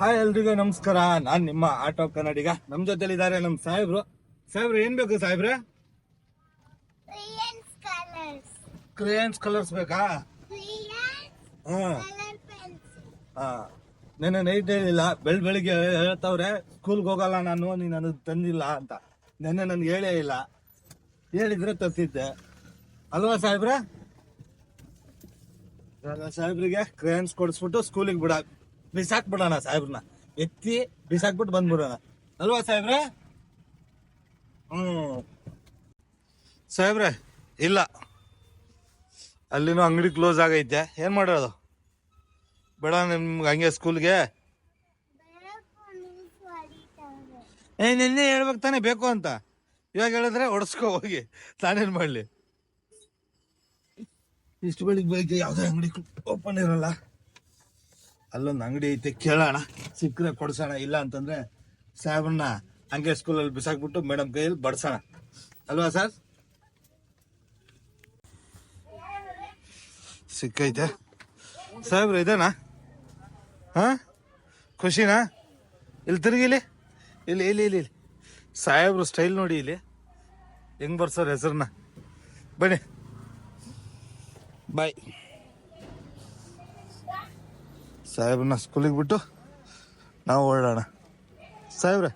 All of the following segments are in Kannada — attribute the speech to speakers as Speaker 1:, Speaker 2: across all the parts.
Speaker 1: ಹಾಯ್ ಎಲ್ರಿಗೂ ನಮಸ್ಕಾರ. ನಾನ್ ನಿಮ್ಮ ಆಟೋ ಕನ್ನಡಿಗ. ನಮ್ ಜೊತೆಲಿ ಇದಾರೆ ನಮ್ ಸಾಹೇಬ್ರು. ಸಾಹೇಬ್ರು ಏನ್ ಬೇಕು ಸಾಹೇಬ್ರೆ? ಕ್ರಿಯನ್ಸ್ ಕಲರ್ಸ್ ಬೇಕಾ? ಹಾ. ನೆನ್ನೆ ನೈಟ್ ಹೇಳಿಲ್ಲ ಬೆಳ್ ಬೆಳಿಗ್ಗೆ ಹೇಳ್ತವ್ರೆ ಸ್ಕೂಲ್ಗೆ ಹೋಗಲ್ಲ ನಾನು ನೀನು ನನಗೆ ತಂದಿಲ್ಲ ಅಂತ. ನೆನ್ನೆ ನನ್ಗೆ ಹೇಳೇ ಇಲ್ಲ. ಹೇಳಿದ್ರೆ ತರ್ತಿದ್ದೆ ಅಲ್ವಾ ಸಾಹೇಬ್ರೆ? ಸಾಹೇಬ್ರಿಗೆ ಕ್ರೇಯನ್ಸ್ ಕೊಡಿಸ್ಬಿಟ್ಟು ಸ್ಕೂಲಿಗೆ ಬಿಡ ಬಿಸಾಕ್ಬಿಡೋಣ ಸಾಹೇಬ್ರನ್ನ. ಎತ್ತಿ ಬಿಸಾಕ್ಬಿಟ್ಟು ಬಂದ್ಬಿಡೋಣ. ಅಲ್ವಾ ಸಾಹೇಬ್ರೆ? ಹ್ಮ್. ಸಾಹೇಬ್ರೆ, ಇಲ್ಲ. ಅಲ್ಲಿನೂ ಅಂಗಡಿ ಕ್ಲೋಸ್ ಆಗೈತೆ. ಏನು ಮಾಡೋದು? ಬೇಡ, ನಿಮ್ಗೆ ಹಂಗೆ ಸ್ಕೂಲ್ಗೆ. ಏ, ನಿನ್ನೆ ಹೇಳ್ಬೇಕು ತಾನೇ ಬೇಕು ಅಂತ. ಇವಾಗ ಹೇಳಿದ್ರೆ ಹೊಡ್ಸ್ಕೊ ಹೋಗಿ. ತಾನೇನು ಮಾಡ್ಲಿ? ಇಷ್ಟು ಬೆಳಿಗ್ಗೆ ಬೆಳಿಗ್ಗೆ ಯಾವುದೇ ಅಂಗಡಿ ಓಪನ್ ಇರಲ್ಲ. ಅಲ್ಲೊಂದು ಅಂಗಡಿ ಐತೆ, ಕೇಳೋಣ. ಸಿಕ್ಕರೆ ಕೊಡ್ಸೋಣ, ಇಲ್ಲ ಅಂತಂದ್ರೆ ಸಾಹೇಬ್ರನ್ನ ಹಂಗೆ ಸ್ಕೂಲಲ್ಲಿ ಬಿಸಾಕ್ಬಿಟ್ಟು ಮೇಡಮ್ ಕೈಯಲ್ಲಿ ಬಡ್ಸೋಣ. ಅಲ್ವಾ ಸರ್ ಸಿಕ್ಕೈತೆ. ಸಾಹೇಬ್ರು, ಇದೇನಾ? ಹಾಂ? ಖುಷಿನಾ? ಇಲ್ಲಿ ತಿರುಗಿಲಿ ಇಲ್ಲಿ. ಇಲ್ಲಿ ಇಲ್ಲಿ ಇಲ್ಲಿ ಸಾಹೇಬ್ರು ಸ್ಟೈಲ್ ನೋಡಿ ಇಲ್ಲಿ. ಹೆಂಗ್ ಬರ್ಸೋರು ಹೆಸರನ್ನ? ಬನ್ನಿ. ಬಾಯ್ ಸಾಹೇಬ್ರನ್ನ ಸ್ಕೂಲಿಗೆ ಬಿಟ್ಟು ನಾವು ಓಡೋಣ ಸಾಹೇಬ್ರೆ,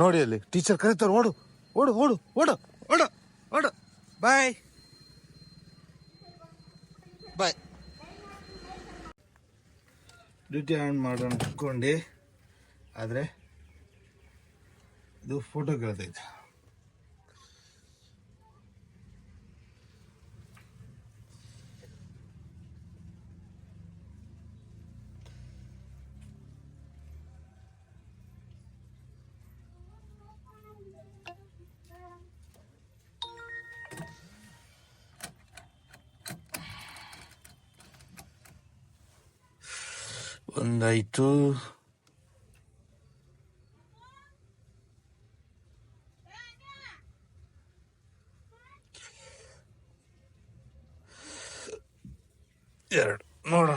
Speaker 1: ನೋಡಿ ಅಲ್ಲಿ ಟೀಚರ್ ಕರೀತಾರೆ, ಓಡು ಓಡು ಓಡು ಓಡು ಓಡು ಓಡು ಬಾಯ್ ಬಾಯ್ ಡ್ಯೂಟಿ ಆನ್ ಮಾಡೋಣ ಅನ್ಕೊಂಡು, ಆದರೆ ಇದು ಫೋಟೋ ಕೇಳ್ತೈತೆ ಒಂದಾಯ್ತು ಎರಡು. ನೋಡೋಣ.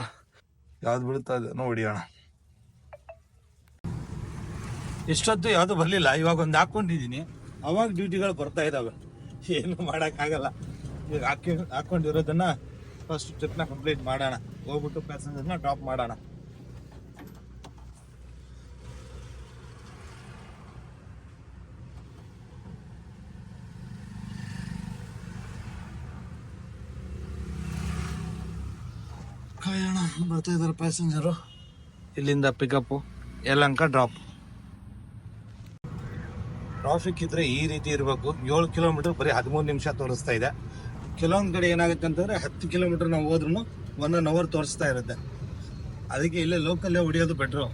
Speaker 1: ಯಾವ್ದು ಬೀಳುತ್ತಾ ಇದೆ? ನೋಡಿ ಅಣ್ಣ ಇಷ್ಟೊತ್ತು ಯಾವುದು ಬರಲಿಲ್ಲ. ಇವಾಗ ಒಂದು ಹಾಕೊಂಡಿದ್ದೀನಿ ಅವಾಗ ಡ್ಯೂಟಿಗಳು ಬರ್ತಾ ಇದಾವೆ. ಏನು ಮಾಡೋಕ್ಕಾಗಲ್ಲ. ಈಗ ಹಾಕಿ ಹಾಕೊಂಡಿರೋದನ್ನ ಫಸ್ಟ್ ಟ್ರಿಪ್ನ ಕಂಪ್ಲೀಟ್ ಮಾಡೋಣ. ಹೋಗ್ಬಿಟ್ಟು ಪ್ಯಾಸೆಂಜರ್ನ ಡ್ರಾಪ್ ಮಾಡೋಣ. ಬರ್ತಾ ಇದಾರೆ ಪ್ಯಾಸೆಂಜರು ಇಲ್ಲಿಂದ ಪಿಕಪ್ಪು ಎಲ್ಲಂಕ ಡ್ರಾಪ್ ಟ್ರಾಫಿಕ್ ಇದ್ರೆ ಈ ರೀತಿ ಇರಬೇಕು. ಏಳು ಕಿಲೋಮೀಟರ್ ಬರೀ ಹದಿಮೂರು ನಿಮಿಷ ತೋರಿಸ್ತಾ ಇದೆ. ಕೆಲವೊಂದು ಕಡೆ ಏನಾಗುತ್ತೆ ಅಂತಂದ್ರೆ ಹತ್ತು ಕಿಲೋಮೀಟರ್ ನಾವು ಹೋದ್ರೂ ಒನ್ ಅನ್ ಅವರ್ ತೋರಿಸ್ತಾ ಇರುತ್ತೆ. ಅದಕ್ಕೆ ಇಲ್ಲೇ ಲೋಕಲ್ಲೇ ಹೊಡಿಯೋದು ಬೆಟ್ರು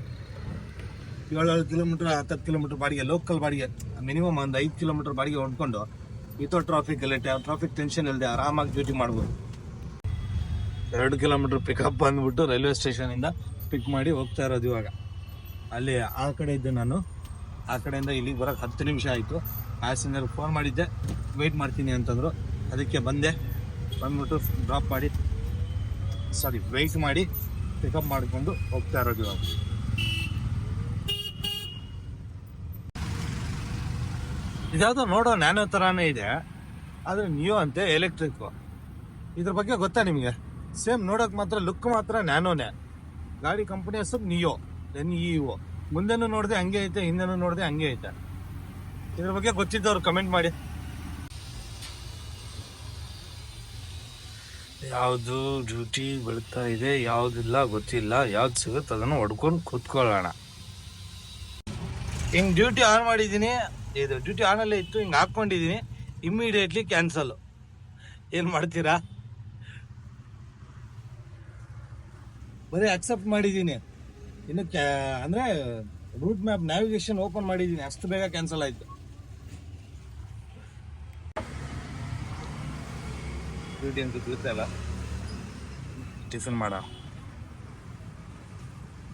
Speaker 1: ಏಳು ಏಳು ಕಿಲೋಮೀಟರ್ ಹತ್ತತ್ತು ಕಿಲೋಮೀಟರ್ ಬಾಡಿಗೆ ಲೋಕಲ್ ಬಾಡಿಗೆ ಮಿನಿಮಮ್ ಒಂದು ಐದು ಕಿಲೋಮೀಟರ್ ಬಾಡಿಗೆ ಹೊಂದ್ಕೊಂಡು ವಿತೌಟ್ ಟ್ರಾಫಿಕ್ ಅಲ್ಲಿ ಟ್ರಾಫಿಕ್ ಟೆನ್ಷನ್ ಇಲ್ಲದೆ ಆರಾಮಾಗಿ ಡ್ಯೂಟಿ ಮಾಡ್ಬೋದು. ಎರಡು ಕಿಲೋಮೀಟರ್ ಪಿಕಪ್ ಬಂದ್ಬಿಟ್ಟು ರೈಲ್ವೆ ಸ್ಟೇಷನಿಂದ ಪಿಕ್ ಮಾಡಿ ಹೋಗ್ತಾ ಇರೋದು ಇವಾಗ. ಅಲ್ಲಿ ಆ ಕಡೆ ಇದ್ದೆ ನಾನು. ಆ ಕಡೆಯಿಂದ ಇಲ್ಲಿಗೆ ಬರೋಕ್ಕೆ ಹತ್ತು ನಿಮಿಷ ಆಯಿತು. ಪ್ಯಾಸೆಂಜರ್ ಫೋನ್ ಮಾಡಿದ್ದೆ. ವೆಯ್ಟ್ ಮಾಡ್ತೀನಿ ಅಂತಂದರು. ಅದಕ್ಕೆ ಬಂದೆ. ಬಂದ್ಬಿಟ್ಟು ಡ್ರಾಪ್ ಮಾಡಿ ಸಾರಿ ವೆಯ್ಟ್ ಮಾಡಿ ಪಿಕಪ್ ಮಾಡಿಕೊಂಡು ಹೋಗ್ತಾ ಇರೋದು ಇವಾಗ. ಇದ್ಯಾವುದೋ ನೋಡೋ ನ್ಯಾನೋ ಥರಾನೇ ಇದೆ. ಆದರೆ ನಿಯೋ ಅಂತೆ ಎಲೆಕ್ಟ್ರಿಕ್ಕು ಇದ್ರ ಬಗ್ಗೆ ಗೊತ್ತಾ ನಿಮಗೆ? ಸೇಮ್ ನೋಡೋಕೆ ಮಾತ್ರ ಲುಕ್ ಮಾತ್ರ ನ್ಯಾನೋನೇ ಗಾಡಿ ಕಂಪನಿ ಹೆಸರು ನಿಯೋ ಎನ್ ಇ ಒ ಮುಂದೆನು ನೋಡಿದೆ ಹಂಗೆ ಐತೆ ಹಿಂದೆನೂ ನೋಡಿದೆ ಹಂಗೆ ಐತೆ. ಇದ್ರ ಬಗ್ಗೆ ಗೊತ್ತಿದ್ದವ್ರು ಕಮೆಂಟ್ ಮಾಡಿ. ಯಾವುದು ಡ್ಯೂಟಿ ಬೀಳ್ತಾ ಇದೆ ಯಾವುದಿಲ್ಲ ಗೊತ್ತಿಲ್ಲ ಯಾವ್ದು ಸಿಗುತ್ತೆ ಅದನ್ನು ಹೊಡ್ಕೊಂಡು ಕೂತ್ಕೊಳ್ಳೋಣ. ಹಿಂಗೆ ಡ್ಯೂಟಿ ಆನ್ ಮಾಡಿದ್ದೀನಿ ಇದು ಡ್ಯೂಟಿ ಆನಲ್ಲೇ ಇತ್ತು ಹಿಂಗೆ ಹಾಕ್ಕೊಂಡಿದ್ದೀನಿ ಇಮ್ಮಿಡಿಯೇಟ್ಲಿ ಕ್ಯಾನ್ಸಲ್ ಏನು ಮಾಡ್ತೀರಾ? ಬರೀ ಅಕ್ಸೆಪ್ಟ್ ಮಾಡಿದ್ದೀನಿ ಇನ್ನು ಕ್ಯಾ ಅಂದರೆ ರೂಟ್ ಮ್ಯಾಪ್ ನ್ಯಾವಿಗೇಷನ್ ಓಪನ್ ಮಾಡಿದ್ದೀನಿ ಅಷ್ಟು ಬೇಗ ಕ್ಯಾನ್ಸಲ್ ಆಯಿತು. ಡ್ಯೂಟಿ ಅಂತ ಗೊತ್ತಲ್ಲ ಟಿಫಿನ್ ಮಾಡ.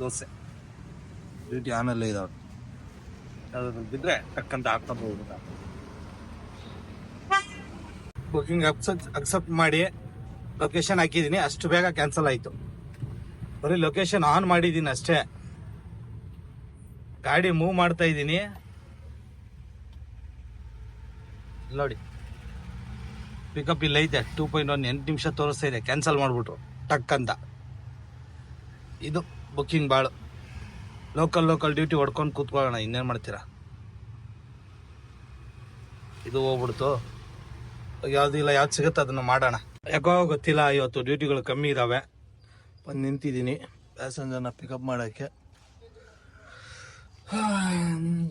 Speaker 1: ದೋಸೆ. ಡ್ಯೂಟಿ ಆನಲ್ಲೇ ಇದಾವೆ ಯಾವ್ದಾದ್ರು ಬಿದ್ದರೆ ಟಕ್ಕಂತ ಹಾಕ್ಕೊಂಡು ಹೋಗ್ಬಿಟ್ಟ. ಬುಕಿಂಗ್ ಅಕ್ಸೆಪ್ಟ್ ಅಕ್ಸೆಪ್ಟ್ ಮಾಡಿ ಲೊಕೇಶನ್ ಹಾಕಿದ್ದೀನಿ ಅಷ್ಟು ಬೇಗ ಕ್ಯಾನ್ಸಲ್ ಆಯಿತು. ಬರೀ ಲೊಕೇಶನ್ ಆನ್ ಮಾಡಿದ್ದೀನಿ ಅಷ್ಟೇ. ಗಾಡಿ ಮೂವ್ ಮಾಡ್ತಾ ಇದ್ದೀನಿ ನೋಡಿ. ಪಿಕಪ್ ಇಲ್ಲ ಐತೆ ಟೂ ಪಾಯಿಂಟ್ ಒನ್ ಎಂಟು ನಿಮಿಷ ತೋರಿಸ್ತಾ ಇದೆ. ಕ್ಯಾನ್ಸಲ್ ಮಾಡಿಬಿಟ್ರು. ಟಕ್ ಅಂತ. ಇದು ಬುಕ್ಕಿಂಗ್ ಭಾಳ ಲೋಕಲ್ ಲೋಕಲ್ ಡ್ಯೂಟಿ ಹೊಡ್ಕೊಂಡು ಕೂತ್ಕೊಳ್ಳೋಣ. ಇನ್ನೇನು ಮಾಡ್ತೀರಾ? ಇದು ಹೋಗ್ಬಿಡ್ತು. ಯಾವ್ದು ಇಲ್ಲ, ಯಾವ್ದು ಸಿಗುತ್ತೆ ಅದನ್ನು ಮಾಡೋಣ. ಯಾಕೋ ಗೊತ್ತಿಲ್ಲ, ಇವತ್ತು ಡ್ಯೂಟಿಗಳು ಕಮ್ಮಿ ಇದ್ದಾವೆ ಬಂದು ನಿಂತಿದ್ದೀನಿ. ಪ್ಯಾಸೆಂಜರ್ನ ಪಿಕಪ್ ಮಾಡೋಕ್ಕೆ.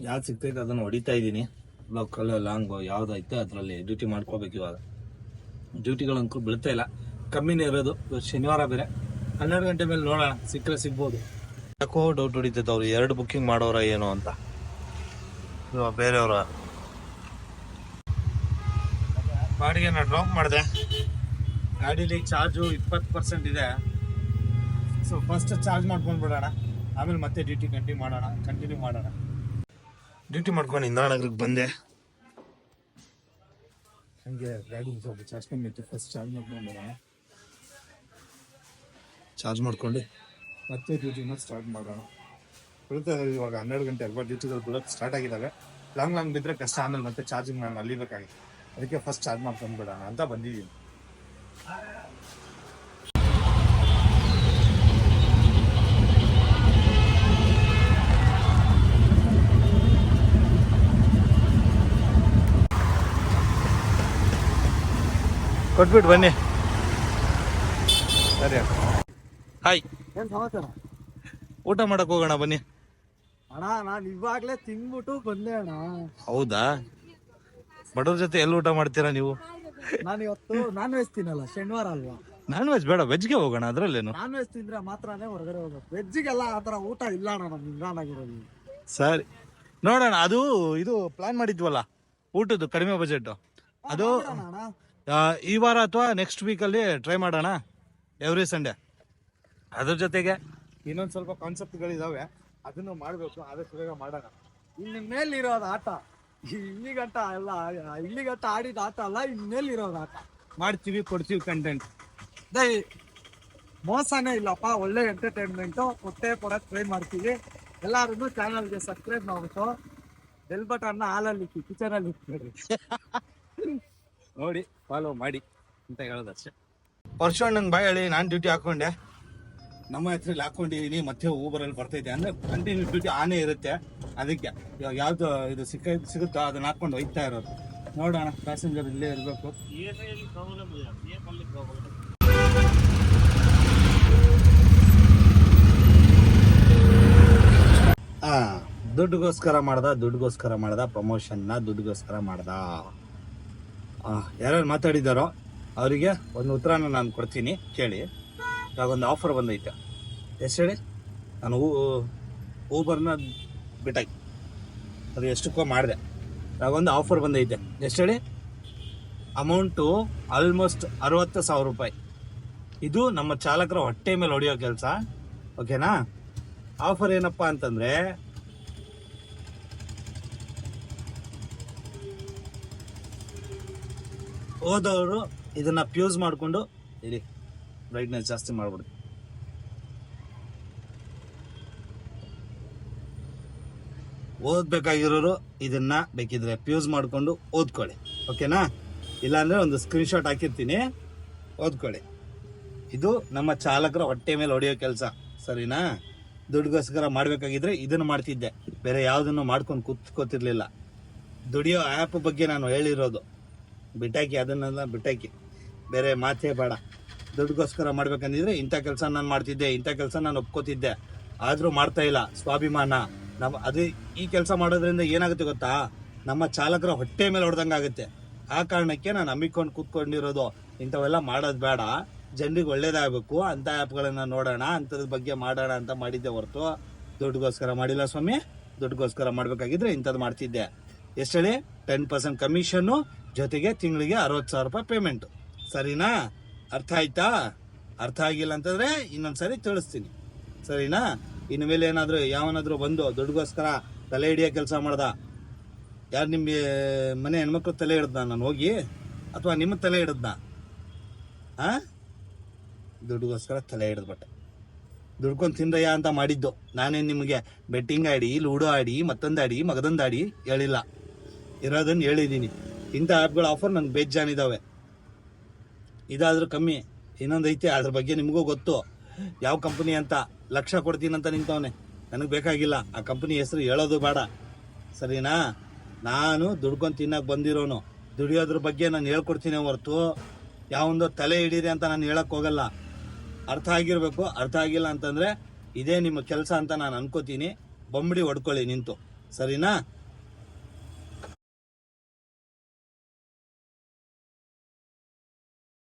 Speaker 1: ಯಾವ್ದು ಸಿಗ್ತೈತೆ ಅದನ್ನು ಹೊಡಿತಾ ಇದ್ದೀನಿ. ಲೋಕಲ್ ಲಾಂಗ್ ಯಾವ್ದೈತೆ ಅದರಲ್ಲಿ ಡ್ಯೂಟಿ ಮಾಡ್ಕೋಬೇಕು ಇವಾಗ. ಡ್ಯೂಟಿಗಳು ಅಂಕೂ ಬೀಳ್ತಾ ಇಲ್ಲ. ಕಮ್ಮಿನೇ ಇರೋದು. ಶನಿವಾರ ಬೇರೆ. ಹನ್ನೆರಡು ಗಂಟೆ ಮೇಲೆ ನೋಡೋಣ. ಸಿಕ್ಕರೆ ಸಿಗ್ಬೋದು. ಯಾಕೋ ಡೌಟ್ ಹೊಡಿತೈತೆ ಅವ್ರು ಎರಡು ಬುಕ್ಕಿಂಗ್ ಮಾಡೋರ ಏನು ಅಂತ. ಬೇರೆಯವರ. ಬಾಡಿಗೆ ನಾನು ಡ್ರಾಪ್ ಮಾಡಿದೆ. ಗಾಡೀಲಿ ಚಾರ್ಜು ಇಪ್ಪತ್ತು ಪರ್ಸೆಂಟ್ ಇದೆ. ಸೊ ಫಸ್ಟ್ ಚಾರ್ಜ್ ಮಾಡ್ಕೊಂಡು ಬಿಡೋಣ ಆಮೇಲೆ ಮತ್ತೆ ಡ್ಯೂಟಿ ಕಂಟಿನ್ಯೂ ಮಾಡೋಣ ಕಂಟಿನ್ಯೂ ಮಾಡೋಣ. ಡ್ಯೂಟಿ ಮಾಡ್ಕೊಂಡು ಇಂದ್ರಾನಗರಕ್ಕೆ ಬಂದೆ. ಹಂಗೆ ಗಾಡಿ ಸ್ವಲ್ಪ ಚಾರ್ಜ್ ಕಮ್ಮಿ ಇತ್ತು. ಫಸ್ಟ್ ಚಾರ್ಜ್ ಮಾಡ್ಕೊಂಡು ಬಿಡೋಣ ಚಾರ್ಜ್ ಮಾಡ್ಕೊಂಡು. ಮತ್ತೆ ಡ್ಯೂಟಿನ ಸ್ಟಾರ್ಟ್ ಮಾಡೋಣ. ಬಿಡುತ್ತೆ ಇವಾಗ ಹನ್ನೆರಡು ಗಂಟೆ ಅಲ್ವಾ? ಡ್ಯೂಟಿಗಳು ಬೀಳೋಕ್ಕೆ ಸ್ಟಾರ್ಟ್ ಆಗಿದ್ದಾವೆ ಲಾಂಗ್ ಲಾಂಗ್ ಬಿದ್ದರೆ ಕಷ್ಟ. ಆಮೇಲೆ ಮತ್ತೆ ಚಾರ್ಜಿಂಗ್ ನಾನು ಅಲ್ಲಿಬೇಕಾಗಿತ್ತು ಅದಕ್ಕೆ ಫಸ್ಟ್ ಚಾರ್ಜ್ ಮಾಡ್ಕೊಂಡು ಬಿಡೋಣ ಅಂತ ಬಂದಿದ್ದೀನಿ. ಕೊಟ್ಬಿಟ್ಟು ಬನ್ನಿ. ಸರಿ ಹಾಯ್
Speaker 2: ಏನ್ ಸಮಾಚಾರ?
Speaker 1: ಊಟ ಮಾಡಕ್ ಹೋಗೋಣ ಬನ್ನಿ.
Speaker 2: ಅಣ್ಣ ನಾನು ಇವಾಗ್ಲೇ ತಿನ್ಬಿಟ್ಟು ಬಂದೆ ಅಣ್ಣ.
Speaker 1: ಹೌದಾ? ಬಡವ್ರ ಜೊತೆ ಎಲ್ಲಿ ಊಟ ಮಾಡ್ತೀರಾ ನೀವು?
Speaker 2: ನಾನು ಇವತ್ತು ನಾನ್ ವೆಜ್ ತಿನ್ನಲ್ಲ ಶನಿವಾರ ಅಲ್ವಾ?
Speaker 1: ನಾನ್ ವೆಜ್ ಬೇಡ ವೆಜ್ಗೆ ಹೋಗೋಣ ಅದ್ರಲ್ಲೇನು?
Speaker 2: ನಾನ್ ವೆಜ್ ತಿಂದ್ರೆ ಮಾತ್ರನೇ ಹೊರಗಡೆ ಹೋಗೋದು. ವೆಜ್ಜಿಗೆಲ್ಲ ಆತರ ಊಟ ಇಲ್ಲ ಅಣ್ಣ ನಮ್ ಇಂಗಾನಾಗಿರೋದು
Speaker 1: ಸರಿ. ನೋಡೋಣ ಅದು ಇದು ಪ್ಲಾನ್ ಮಾಡಿದ್ವಲ್ಲ ಊಟದ್ದು ಕಡಿಮೆ ಬಜೆಟ್ ಅದು
Speaker 2: ಅಣ್ಣ.
Speaker 1: ಆ, ಈ ವಾರ ಅಥವಾ ನೆಕ್ಸ್ಟ್ ವೀಕಲ್ಲಿ ಟ್ರೈ ಮಾಡೋಣ ಎವ್ರಿ ಸಂಡೇ ಅದ್ರ ಜೊತೆಗೆ ಇನ್ನೊಂದು ಸ್ವಲ್ಪ ಕಾನ್ಸೆಪ್ಟ್ಗಳಿದ್ದಾವೆ ಅದನ್ನು ಮಾಡಬೇಕು, ಆದಷ್ಟು ಬೇಗ ಮಾಡೋಣ.
Speaker 2: ಇನ್ ಮೇಲಿರೋದು ಆಟ. ಇಲ್ಲಿಗಂಟ ಎಲ್ಲ ಇಲ್ಲಿಗಂಟ ಆಡಿದ ಆಟ ಅಲ್ಲ, ಇನ್ನು ಮೇಲಿರೋದು ಆಟ.
Speaker 1: ಮಾಡ್ತೀವಿ, ಕೊಡ್ತೀವಿ ಕಂಟೆಂಟ್
Speaker 2: ದೈ ಮೋಸನೇ ಇಲ್ಲಪ್ಪ, ಒಳ್ಳೆ ಎಂಟರ್ಟೈನ್ಮೆಂಟು ಹೊಟ್ಟೆ ಕೊಡೋಕ್ಕೆ ಟ್ರೈ ಮಾಡ್ತೀವಿ. ಎಲ್ಲರೂ ಚಾನಲ್ಗೆ ಸಬ್ಸ್ಕ್ರೈಬ್ ಮಾಡ್ಬಿಟ್ಟು ಬೆಲ್ ಬಟನ್ನ ಹಾಲಲ್ಲಿ ಕಿಚನಲ್ಲಿ ಇಟ್ಬಿಡ್ರಿ
Speaker 1: ನೋಡಿ ಫಾಲೋ ಮಾಡಿ ಅಂತ ಹೇಳೋದಷ್ಟೇ ಪರ್ಶುಣ್ಣಂಗೆ ಬಾಯ್ ಹೇಳಿ ನಾನು ಡ್ಯೂಟಿ ಹಾಕೊಂಡೆ ನಮ್ಮ ಹೆಸರಲ್ಲಿ ಹಾಕೊಂಡಿದ್ದೀನಿ ಮತ್ತೆ ಊಬರಲ್ಲಿ ಬರ್ತೈತೆ ಅಂದ್ರೆ ಕಂಟಿನ್ಯೂ ಡ್ಯೂಟಿ ಆನೇ ಇರುತ್ತೆ. ಅದಕ್ಕೆ ಇವಾಗ ಯಾವುದು ಇದು ಸಿಕ್ಕ ಸಿಗುತ್ತೋ ಅದನ್ನ ಹಾಕೊಂಡು ಹೋಗ್ತಾ ಇರೋದು. ನೋಡೋಣ ಪ್ಯಾಸೆಂಜರ್ ಇಲ್ಲೇ ಇರಬೇಕು. ಆ ದುಡ್ಡುಗೋಸ್ಕರ ಮಾಡ್ದ ದುಡ್ಡುಗೋಸ್ಕರ ಮಾಡ್ದ ಪ್ರಮೋಷನ್ನ ದುಡ್ಡುಗೋಸ್ಕರ ಮಾಡ್ದ. ಯಾರ್ಯಾರು ಮಾತಾಡಿದ್ದಾರೋ ಅವರಿಗೆ ಒಂದು ಉತ್ತರನ ನಾನು ಕೊಡ್ತೀನಿ, ಕೇಳಿ. ಇವಾಗ ಒಂದು ಆಫರ್ ಬಂದೈತೆ. ಎಷ್ಟು ಹೇಳಿ? ನಾನು ಊಬರ್ನ ಬಿಟ್ಟಾಗಿ ಅದು ಎಷ್ಟಕ್ಕೋ ಮಾಡಿದೆ. ಇವಾಗೊಂದು ಆಫರ್ ಬಂದೈತೆ. ಎಷ್ಟು ಹೇಳಿ? ಅಮೌಂಟು ಆಲ್ಮೋಸ್ಟ್ ಅರವತ್ತು ಸಾವಿರ ರೂಪಾಯಿ. ಇದು ನಮ್ಮ ಚಾಲಕರ ಹೊಟ್ಟೆ ಮೇಲೆ ಹೊಡೆಯೋ ಕೆಲಸ. ಓಕೆನಾ ಆಫರ್ ಏನಪ್ಪ ಅಂತಂದ್ರೆ ಹೋದವರು ಇದನ್ನ ಪ್ಯೂಸ್ ಮಾಡಿಕೊಂಡು ಇರಿ ಬ್ರೈಟ್ನೆಸ್ ಜಾಸ್ತಿ ಮಾಡ್ಬಿಡಿ. ಓದ್ಬೇಕಾಗಿರೋರು ಇದನ್ನ ಬೇಕಿದ್ರೆ ಪ್ಯೂಸ್ ಮಾಡಿಕೊಂಡು ಓದ್ಕೊಳ್ಳಿ. ಓಕೆನಾ? ಇಲ್ಲಾಂದ್ರೆ ಒಂದು ಸ್ಕ್ರೀನ್ಶಾಟ್ ಹಾಕಿರ್ತೀನಿ. ಓದ್ಕೊಳ್ಳಿ. ಇದು ನಮ್ಮ ಚಾಲಕರ ಹೊಟ್ಟೆ ಮೇಲೆ ಹೊಡೆಯೋ ಕೆಲಸ. ಸರಿನಾ? ದುಡ್ಡಿಗೋಸ್ಕರ ಮಾಡಬೇಕಾಗಿದ್ರೆ ಇದನ್ನು ಮಾಡ್ತಿದ್ದೆ. ಬೇರೆ ಯಾವುದನ್ನು ಮಾಡ್ಕೊಂಡು ಕುತ್ಕೋತಿರ್ಲಿಲ್ಲ. ದುಡಿಯೋ ಆ್ಯಪ್ ಬಗ್ಗೆ ನಾನು ಹೇಳಿರೋದು. ಬಿಟ್ಟಾಕಿ, ಅದನ್ನೆಲ್ಲ ಬಿಟ್ಟಾಕಿ. ಬೇರೆ ಮಾತೇ ಬೇಡ. ದುಡ್ಡುಗೋಸ್ಕರ ಮಾಡ್ಬೇಕಂದಿದ್ರೆ ಇಂಥ ಕೆಲಸ ನಾನು ಮಾಡ್ತಿದ್ದೆ, ಇಂಥ ಕೆಲಸ ನಾನು ಒಪ್ಕೋತಿದ್ದೆ. ಆದರೂ ಮಾಡ್ತಾ ಇಲ್ಲ, ಸ್ವಾಭಿಮಾನ. ನಮ್ಮ ಅದು ಈ ಕೆಲಸ ಮಾಡೋದ್ರಿಂದ ಏನಾಗುತ್ತೆ ಗೊತ್ತಾ? ನಮ್ಮ ಚಾಲಕರ ಹೊಟ್ಟೆ ಮೇಲೆ ಹೊಡೆದಂಗೆ ಆಗುತ್ತೆ. ಆ ಕಾರಣಕ್ಕೆ ನಾನು ನಂಬಿಕೊಂಡು ಕೂತ್ಕೊಂಡಿರೋದು, ಇಂಥವೆಲ್ಲ ಮಾಡೋದು ಬೇಡ. ಜನರಿಗೆ ಒಳ್ಳೇದಾಗಬೇಕು, ಅಂಥ ಆ್ಯಪ್ಗಳನ್ನ ನೋಡೋಣ ಅಂಥದ್ರ ಬಗ್ಗೆ ಮಾಡೋಣ ಅಂತ ಮಾಡಿದ್ದೆ ಹೊರತು. ದುಡ್ಡುಗೋಸ್ಕರ ಮಾಡಿಲ್ಲ ಸ್ವಾಮಿ. ದುಡ್ಡುಗೋಸ್ಕರ ಮಾಡಬೇಕಾಗಿದ್ರೆ ಇಂಥದ್ದು ಮಾಡ್ತಿದ್ದೆ. ಎಷ್ಟು ಟೆನ್ ಪರ್ಸೆಂಟ್ ಕಮಿಷನ್ನು ಜೊತೆಗೆ ತಿಂಗಳಿಗೆ ಅರವತ್ತು ಸಾವಿರ ರೂಪಾಯಿ ಪೇಮೆಂಟು ಸರಿನಾ? ಅರ್ಥ ಆಯ್ತಾ? ಅರ್ಥ ಆಗಿಲ್ಲ ಅಂತಂದರೆ ಇನ್ನೊಂದು ಸಾರಿ ತಿಳಿಸ್ತೀನಿ. ಸರಿನಾ? ಇನ್ನು ಮೇಲೆ ಏನಾದರೂ ಯಾವನಾದರೂ ಬಂದು ದುಡ್ಡುಗೋಸ್ಕರ ತಲೆ ಹಿಡಿಯೋ ಕೆಲಸ ಮಾಡ್ದ? ಯಾರು ನಿಮಗೆ ಮನೆ ಹೆಣ್ಮಕ್ಳು ತಲೆ ಹಿಡ್ದ? ನಾನು ಹೋಗಿ? ಅಥವಾ ನಿಮ್ಮ ತಲೆ ಹಿಡ್ದ? ಹಾಂ ದುಡ್ಡುಗೋಸ್ಕರ ತಲೆ ಹಿಡಿದ್ಬಿಟ್ಟೆ. ದುಡ್ಕೊಂಡು ತಿಂದಯ್ಯ ಅಂತ ಮಾಡಿದ್ದು. ನಾನೇನು ನಿಮಗೆ ಬೆಟ್ಟಿಂಗ್ ಆಡಿ, ಲೂಡೋ ಆಡಿ ಮತ್ತೊಂದು ಆಡಿ ಮಗದೊಂದು ಆಡಿ ಹೇಳಿಲ್ಲ. ಇರೋದನ್ನು ಹೇಳಿದ್ದೀನಿ ಇಂಥ ಆ್ಯಪ್ಗಳ ಆಫರ್ ನನಗೆ ಬೇಜಾನಿದ್ದಾವೆ ಇದಾದರೂ ಕಮ್ಮಿ. ಇನ್ನೊಂದು ಐತೆ, ಅದ್ರ ಬಗ್ಗೆ ನಿಮಗೂ ಗೊತ್ತು. ಯಾವ ಕಂಪನಿ ಅಂತ? ಲಕ್ಷ ಕೊಡ್ತೀನಂತ ನಿಂತವನೆ. ನನಗೆ ಬೇಕಾಗಿಲ್ಲ. ಆ ಕಂಪನಿ ಹೆಸರು ಹೇಳೋದು ಬೇಡ. ಸರಿನಾ? ನಾನು ದುಡ್ಕೊಂಡು ತಿನ್ನಕ್ಕೆ ಬಂದಿರೋನು. ದುಡಿಯೋದ್ರ ಬಗ್ಗೆ ನಾನು ಹೇಳ್ಕೊಡ್ತೀನಿ ಹೊರತು. ಯಾವೊಂದು ತಲೆ ಹಿಡೀರಿ ಅಂತ ನಾನು ಹೇಳಕ್ಕೆ ಹೋಗಲ್ಲ. ಅರ್ಥ ಆಗಿರಬೇಕು. ಅರ್ಥ ಆಗಿಲ್ಲ ಅಂತಂದರೆ ಇದೇ ನಿಮ್ಮ ಕೆಲಸ ಅಂತ ನಾನು ಅನ್ಕೋತೀನಿ. ಬೊಂಬಡಿ ಹೊಡ್ಕೊಳ್ಳಿ ನಿಂತು. ಸರಿನಾ?